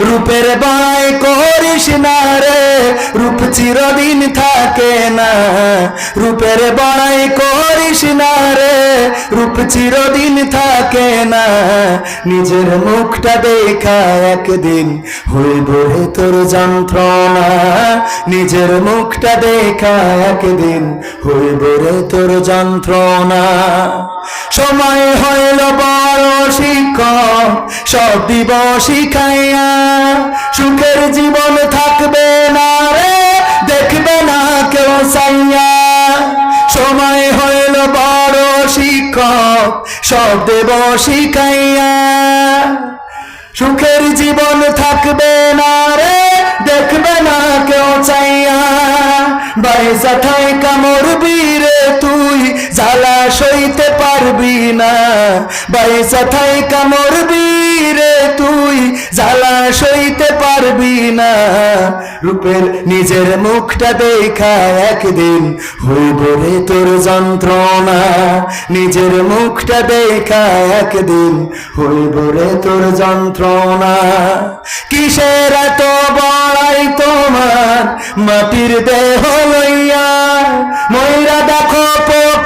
রূপের বাই করিস না রে, রূপ চিরদিন থাকে না। রূপের বড়াই করিস না রে, রূপ চিরদিন থাকে না। নিজের মুখটা দেখা একদিন হইব রে তোর যন্ত্রণা। নিজের মুখটা দেখা একদিন হইব রে তোর যন্ত্রণা। সময় হইল শিক্ষক সব দিব শিখাইয়া সুখের জীবন থাকবে না রে, দেখবে না কেউ সাইয়া সময় হইল বড় শিক্ষক সব দেব শিখাইয়া সুখের জীবন থাকবে না রে, দেখবে না কেউ চাইয়া বাইসা ঠাই কামড় বীরে জ্বালা সইতে পারবি না। বাইসা ঠাই কামড় বীরে তুই, জ্বালা সইতে পারবি না। রূপের নিজের মুখটা দেখা একদিন হইব রে তোর যন্ত্রণা। নিজের মুখটা দেখা একদিন হইব রে তোর যন্ত্রণা। কিসের এত বড়াই তোমার? মাটির দেহ লইয়া ময়রা দেখো পোকা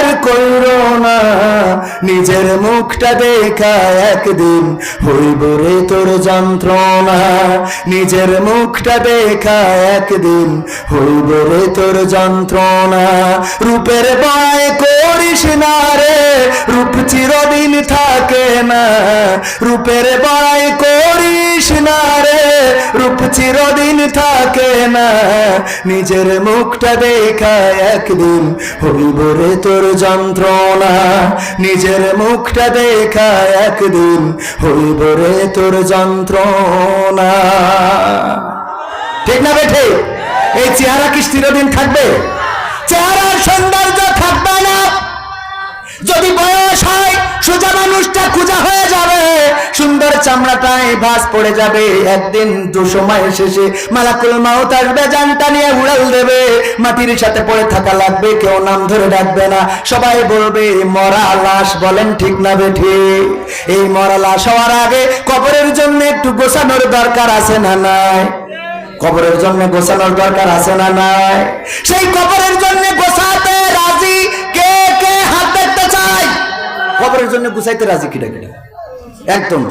কইর না, নিজের মুখটা দেখা একদিন হইব রে তোর যন্ত্রণা। নিজের মুখটা দেখা একদিন হইব রে তোর যন্ত্রণা। রূপের বায় করিস না রে, রূপ চিরদিন থাকে না। রূপের বায় করিস না রে, রূপ চিরদিন থাকে না। নিজের মুখটা দেখা একদিন হইব রে তোর যন্ত্রণা, নিজের মুখটা দেখা একদিন হইব রে তোর যন্ত্রণা। ঠিক না বেঠে? এই চেহারা কি চিরদিন থাকবে? চেহারার সৌন্দর্য থাকবে না। যদি বয়স হয় সোজা মানুষটা খুঁজা হয়ে যাবে। সুন্দর চামড়াটায় ভাস পড়ে যাবে। একদিন দুসময় শেষে মালাকুল মাউত আসবে, জানটা নিয়ে উড়াল দেবে। মাটির সাথে পড়ে থাকা লাগবে, কেউ নাম ধরে ডাকবে না। সবাই বলবে, মরা লাশ, বলেন ঠিক না বেঠি এই মরা লাশ হওয়ার আগে কবরের জন্য একটু গোছানোর দরকার আছে না নাই? কবরের জন্য গোছানোর দরকার আছে না নাই? সেই কবরের জন্য গোছাতে রাজি কবরের জন্য গুছাইতে রাজি কিটা কিটা একদম।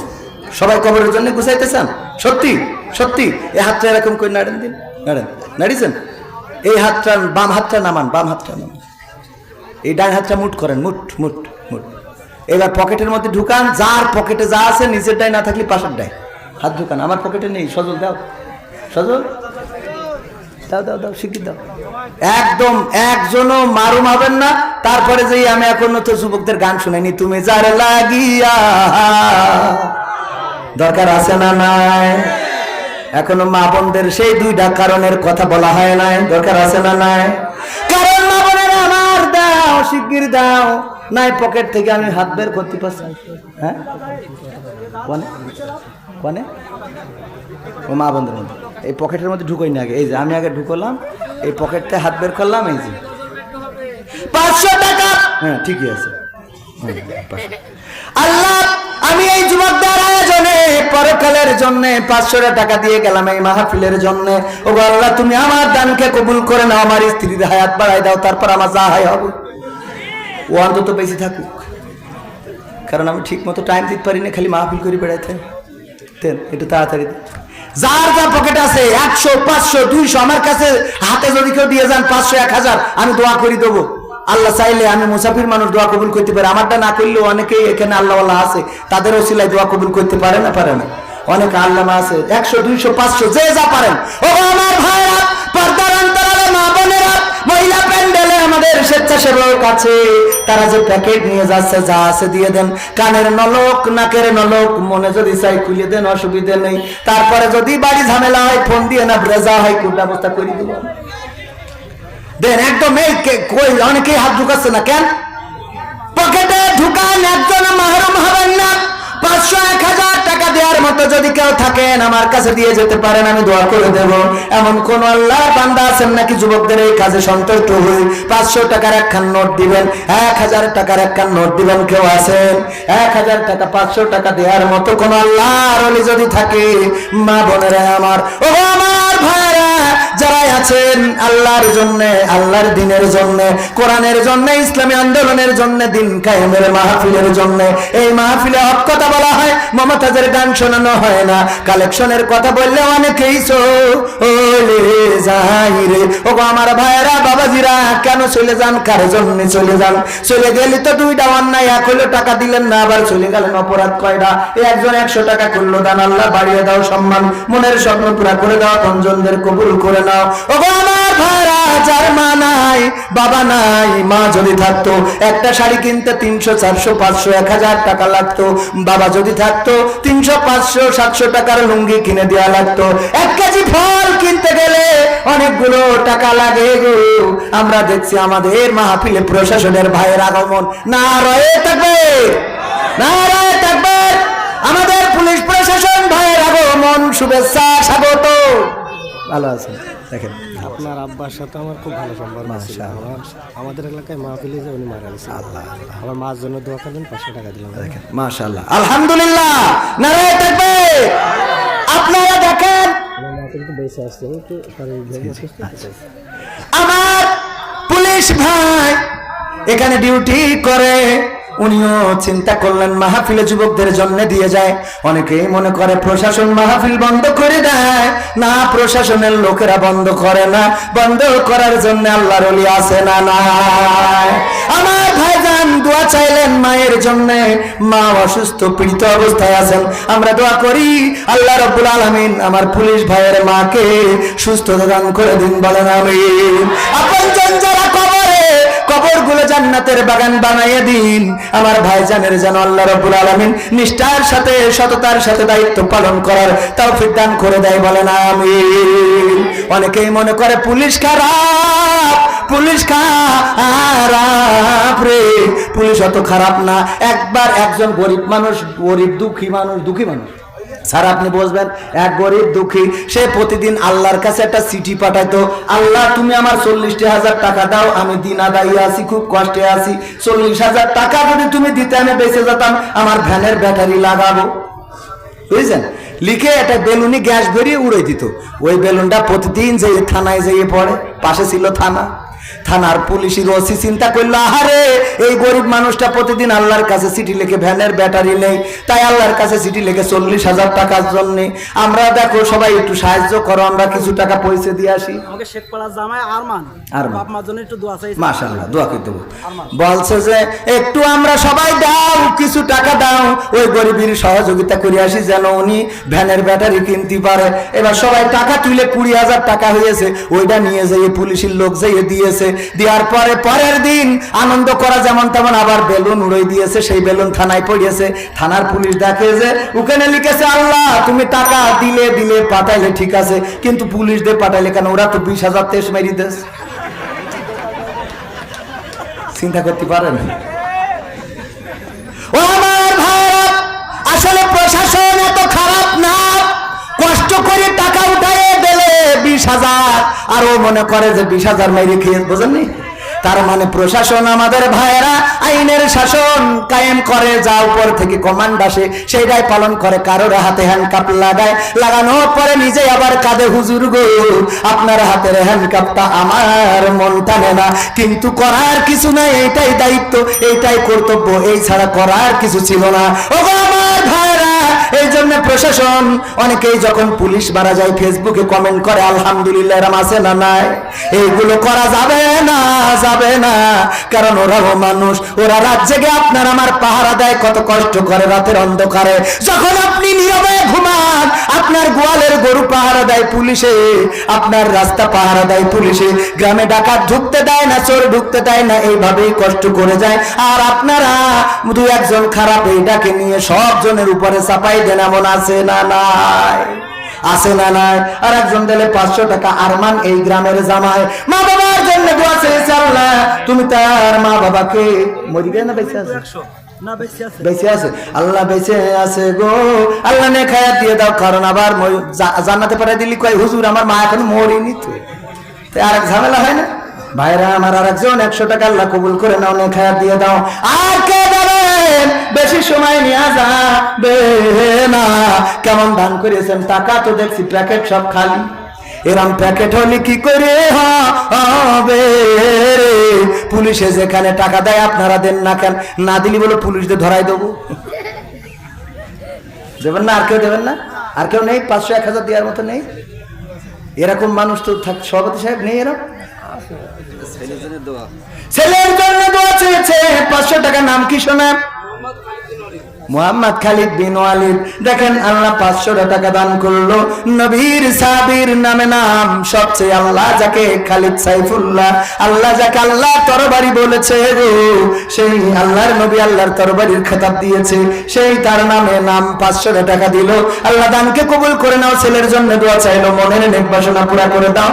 সবাই কবরের জন্য গুছাইতে চান সত্যি? সত্যি? এই হাতটা এরকম করে নাড়েন দিন। নাড়েন। নাড়িছেন এই হাতটা বাম হাতটা নামান, বাম হাতটা নামান। এই ডান হাতটা মুট করেন, মুট মুট মুট। এবার পকেটের মধ্যে ঢুকান, যার পকেটে যা আছে, নিজের ডাই না থাকলে পাশের ডাই হাত ঢুকান, আমার পকেটে নেই, সজল দাও। সজল? দাও দাও দাও শিখিয়ে দাও। একদম একজনও মারুম হবেন না। তারপরে যে আমি এখন তো যুবকদের গান শুনাইনি, তুমি যার লাগিয়া দরকার আছে না নাই? এখনও মা বোনদের সেই দুইটা কারণের কথা বলা হয় নাই। দরকার আছে না নাই? কারণ মা বোনের আমার দাও, শিগগির দাও। নাই, পকেট থেকে আমি হাত বের করতে পারছি হ্যাঁ? কোনে? কোনে? ও মা বন্ধুর মধ্যে। এই পকেটের মধ্যে ঢুকোই না আগে। এই যে আমি আগে ঢুকলাম এই পকেটটা হাত বের করলাম এই যে। পাঁচশো টাকা। হ্যাঁ ঠিকই আছে। 500 আল্লাহ আমি এই যুবকদের আয়োজনে পরকালের জন্য পাঁচশো টাকা দিয়ে গেলাম এই মাহফিলের জন্য। ও আল্লাহ তুমি আমার দানকে কবুল করে নাও আমার স্ত্রীর হায়াত বাড়াই দাও তারপর আমার যা হয় হবে। ও অন্তত বেশি থাকুক। কারণ আমি ঠিক মতো টাইম দিতে পারি না খালি মাহফিল করে বেড়াইতে দেন একটু তাড়াতাড়ি। যার যা পকেট আছে, একশো, পাঁচশো, দুইশো, আমার কাছে হাতে যদি কেউ দিয়ে যান, পাঁচশো, এক হাজার, আমি দোয়া করি দেবো। আল্লাহ চাইলে আমি মুসাফির মানুষ দোয়া কবুল করতে পারি। আমারটা না করলেও অনেকেই এখানে আল্লাহ আল্লাহ আছে, তাদের ওসিলায় দোয়া কবুল করতে পারে না পারে না? অনেক আল্লামা আছে, একশো, দুইশো, পাঁচশো, যে যা পারেন। ও আমার ভাইরা পর্দার অন্তরালে মা বোনেরা, মহিলা আমাদের স্বেচ্ছাসেবক আছে। তারা যে প্যাকেট নিয়ে যাচ্ছে, যা আছে দিয়ে দেন। কানের নলক, নাকের নলক, মনে যদি চাই খুলে দেন, অসুবিধে নেই। তারপরে যদি বাড়ি ঝামেলা হয় ফোন দিয়ে না ব্রেজা হয় খুব ব্যবস্থা করে দিব? দেন, একদম কই, অনেকেই হাত ঢুকাচ্ছে না, কেন? পকেটে ঢুকান একজন মাহরুম হবেন না। পাঁচশো, এক দেওয়ার মতো যদি কেউ থাকেন, আমার কাছে দিয়ে যেতে পারেন, আমি দোয়া করে দেব। এমন কোন আল্লাহ বান্দা আছেন নাকি যুবকদের এই কাজে সন্তুষ্ট হই? পাঁচশো টাকার একখান নোট দিবেন, এক হাজার টাকার একখান নোট দিবেন কেউ আছেন? এক হাজার টাকা, পাঁচশো টাকা দেওয়ার মতো কোন আল্লাহ অলি যদি থাকে, মা বোনেরা আমার, ও আমার ভাইরা যারা আছেন, আল্লাহর জন্য, আল্লাহর দিনের জন্য, কোরআনের জন্য, ইসলামী আন্দোলনের জন্য, দিন কায়েমের মাহফিলের জন্য, এই মাহফিলে হক কথা বলা হয়, মমতাজের গান শোনানো হয় না। কালেকশনের কথা বললে অনেকেই চলে রে। ও আমার ভাইয়েরা বাবাজিরা কেন চলে যান? কার জন্য চলে যান? চলে গেলে তো দুইটা অন্যায় এক হলো টাকা দিলেন না, আবার চলে গেলেন অপরাধ কয়টা? একজন একশো টাকা করল, দান আল্লাহ বাড়িয়ে দাও সম্মান। মনের স্বপ্ন পুরা করে দাও তঞ্জনদের কবুল করে নাও। ও আমার ভাইরা, যার মা নাই, বাবা নাই, মা যদি থাকতো, একটা শাড়ি কিনতে তিনশো, চারশো, পাঁচশো, এক হাজার টাকা লাগতো। বাবা যদি থাকতো, তিনশো, পাঁচশো, সাতশো টাকার লুঙ্গি কিনে দেওয়া লাগতো। এক কেজি ফল কিনতে গেলে অনেকগুলো টাকা লাগে গো। আমরা দেখছি আমাদের মাহফিলে প্রশাসনের ভাইয়ের আগমন। না রয়ে থাকবে না রয়ে থাকবে আমাদের পুলিশ প্রশাসন ভাইয়ের আগমন। শুভেচ্ছা স্বাগত। ভালো আছেন? দেখেন। আপনার আব্বার সাথে আমার খুব ভালো সম্পর্ক ছিল। আমাদের এলাকায় মাহফিলে যে উনি মারা গেছেন আমার মার জন্য দোয়া করলেন পাঁচশো টাকা দিলাম। মাশাআল্লাহ। আলহামদুলিল্লাহ। নারায় থাকবে আপনারা দেখেন আমার পুলিশ ভাই, এখানে ডিউটি করে। উনিও চিন্তা করলেন, মাহফিলে যুবকদের জন্য দিয়ে যায়। অনেকেই মনে করে প্রশাসন মাহফিল বন্ধ করে দেয়। না, প্রশাসনের লোকেরা বন্ধ করে না। বন্ধ করার জন্য আল্লাহর অলি আছে না নাই? আমার ভাইজান দোয়া চাইলেন মায়ের জন্য। মা অসুস্থ, পীড়িত অবস্থায় আছেন। আমরা দোয়া করি, আল্লাহ রব্বুল আলামিন আমার পুলিশ ভাইয়ের মাকে সুস্থতা দান করে দিন বলেন, আমিন। আপন গুলো জান্নাতের বাগান বানাইয়ে দিন। আমার ভাইজানের যেন আল্লাহ রব্বুল আলামিন নিষ্ঠার সাথে, সততার সাথে দায়িত্ব পালন করার তৌফিক দান করে দেয় বলেন, আমিন। অনেকেই মনে করে, পুলিশ খারাপ পুলিশ খারাপ রে। পুলিশ অত খারাপ না। একবার একজন গরিব মানুষ, গরিব দুঃখী মানুষ দুঃখী মানুষ। স্যার, আপনি বলবেন, এক গরিব দুঃখী, সে প্রতিদিন আল্লাহর কাছে একটা চিঠি পাঠাইতো, আল্লাহ, তুমি আমার চল্লিশটি হাজার টাকা দাও, আমি দিন আদায় আছি, খুব কষ্টে আছি। চল্লিশ হাজার টাকা যদি তুমি দিতে, আমি বেঁচে যেতাম, আমার ভ্যানের ব্যাটারি লাগাবো। বুঝছেন লিখে একটা বেলুনি গ্যাস ভরিয়ে উড়ে দিত। ওই বেলুনটা প্রতিদিন যে থানায় যেয়ে পড়ে, পাশে ছিল থানা। থানার পুলিশের ওসি চিন্তা করল আহারে এই গরিব মানুষটা প্রতিদিন আল্লাহর কাছে চিঠি লিখে ভ্যানের ব্যাটারি নেই তাই আল্লাহর কাছে চিঠি লিখে চল্লিশ হাজার টাকার জন্য। আমরা দেখো সবাই একটু সাহায্য করো আমরা কিছু টাকা পয়সা দিয়ে আসি। আমাকে শেখপাড়ার জামাই আরমান। আরমান। বাপ জন্য একটু দোয়া চাই মাশাআল্লাহ দোয়া করে দেবো। বলছে যে একটু আমরা সবাই দাও কিছু টাকা দাও। ওই গরিবের সহযোগিতা করে আসি যেন উনি ভ্যানের ব্যাটারি কিনতে পারে। এবার সবাই টাকা তুলে কুড়ি হাজার টাকা হয়েছে ওইটা নিয়ে যেয়ে পুলিশের লোক যেয়ে দিয়েছে। দেওয়ার পরে পরের দিন আনন্দ করা যেমন তেমন আবার বেলুন উড়ে দিয়েছে, সেই বেলুন থানায় পড়িয়েছে। থানার পুলিশ দেখে যে ওখানে লিখেছে, আল্লাহ, তুমি টাকা দিলে দিলে পাঠাইলে ঠিক আছে, কিন্তু পুলিশ দিয়ে পাঠাইলে কেন? ওরা তো বিশ হাজার তেইশ মেরি দেশ চিন্তা করতে পারেন? ও বিশ হাজার। আর ও মনে করে যে বিশ হাজার মাইরে খেয়ে বোঝেননি? তার মানে প্রশাসন আমাদের ভাইয়েরা আইনের শাসন কায়েম করে, যা উপর থেকে কমান্ড আসে, সেইটাই পালন করে। কারোর হাতে হ্যান্ডকাপ লাগায়, লাগানোর পরে নিজে আবার কাঁধে হুজুর গো, আপনার হাতের হ্যান্ডকাপটা আমার মন টানে না। কিন্তু করার কিছু নাই এইটাই দায়িত্ব এইটাই কর্তব্য, এই ছাড়া করার কিছু ছিল না। ও আমার ভাইরা এই জন্য প্রশাসন, অনেকেই যখন পুলিশ মারা যায়, ফেসবুকে কমেন্ট করে, আলহামদুলিল্লাহ, এরম আছে না নাই? এইগুলো করা যাবে না যাবে না। কারণ ওরাও মানুষ, ওরা রাত জেগে আপনার আমার পাহারা দেয়, কত কষ্ট করে রাতের অন্ধকারে। যখন আপনি নীরবে ঘুমান, আপনার গোয়ালের গরু পাহারা দেয় পুলিশে, আপনার রাস্তা পাহারা দেয় পুলিশে। গ্রামে ডাকাত ঢুকতে দেয় না, চোর ঢুকতে দেয় না, এইভাবেই কষ্ট করে যায়। আর আপনারা দু একজন খারাপ এইটাকে নিয়ে সব জনের উপরে চাপাই দেন এমন আছে না নাই? আছে না নাই? আর একজন দিলে পাঁচশো টাকা আরমান এই গ্রামের জামাই। মা বাবার জন্য দোয়া চেয়েছে আল্লাহ। তুমি তার মা বাবাকে না বেঁচে আছে? বেঁচে আছে। আল্লাহ বেঁচে আছে গো। আল্লাহ নে খায়া দিয়ে দাও কারণ আবার জান্নাতে পাঠাই দিলি কয় হুজুর আমার মা এখন মরিনি তো। আর এক ঝামেলা হয় না? ভাইরা আমার আর একজন একশো টাকা আল্লাহ কবুল করে নাও নে খায়া দিয়ে দাও। আর কে দেবেন বেশি সময় নিয়ে যাবে না। কেমন দান করেছেন? টাকা তো দেখছি প্যাকেট সব খালি। এরম প্যাকেট হলে কি করে হবে পুলিশে যেখানে টাকা দেয় আপনারা দেন না কেন? না দিলি বলে পুলিশদের ধরাই দেবো। দেবেন না? আর কেউ দেবেন না? আর কেউ নেই? পাঁচশো, এক হাজার দেওয়ার মতো নেই? এরকম মানুষ তো থাক সভাপতি সাহেব নেই এরকম ছেলের জন্য দোয়া। চেয়েছে। পাঁচশো টাকা নাম কি শোনা মোহাম্মদ খালিদ বিন ওয়ালিদ। দেখেন আল্লাহ পাঁচশো টাকা দান করল। নবীর সাবির নামে নাম সবচেয়ে আল্লাহ যাকে খালিদ সাইফুল্লাহ। আল্লাহ যাকে আল্লাহ তরবারি বলেছে সেই আল্লাহর নবী আল্লাহর তরবারির খেতাব দিয়েছে। সেই তার নামে নাম পাঁচশো টাকা দিল। আল্লাহ দানকে কবুল করে নাও, ছেলের জন্য দোয়া চাইলো। মনের নেক বাসনা পুরা করে দাও।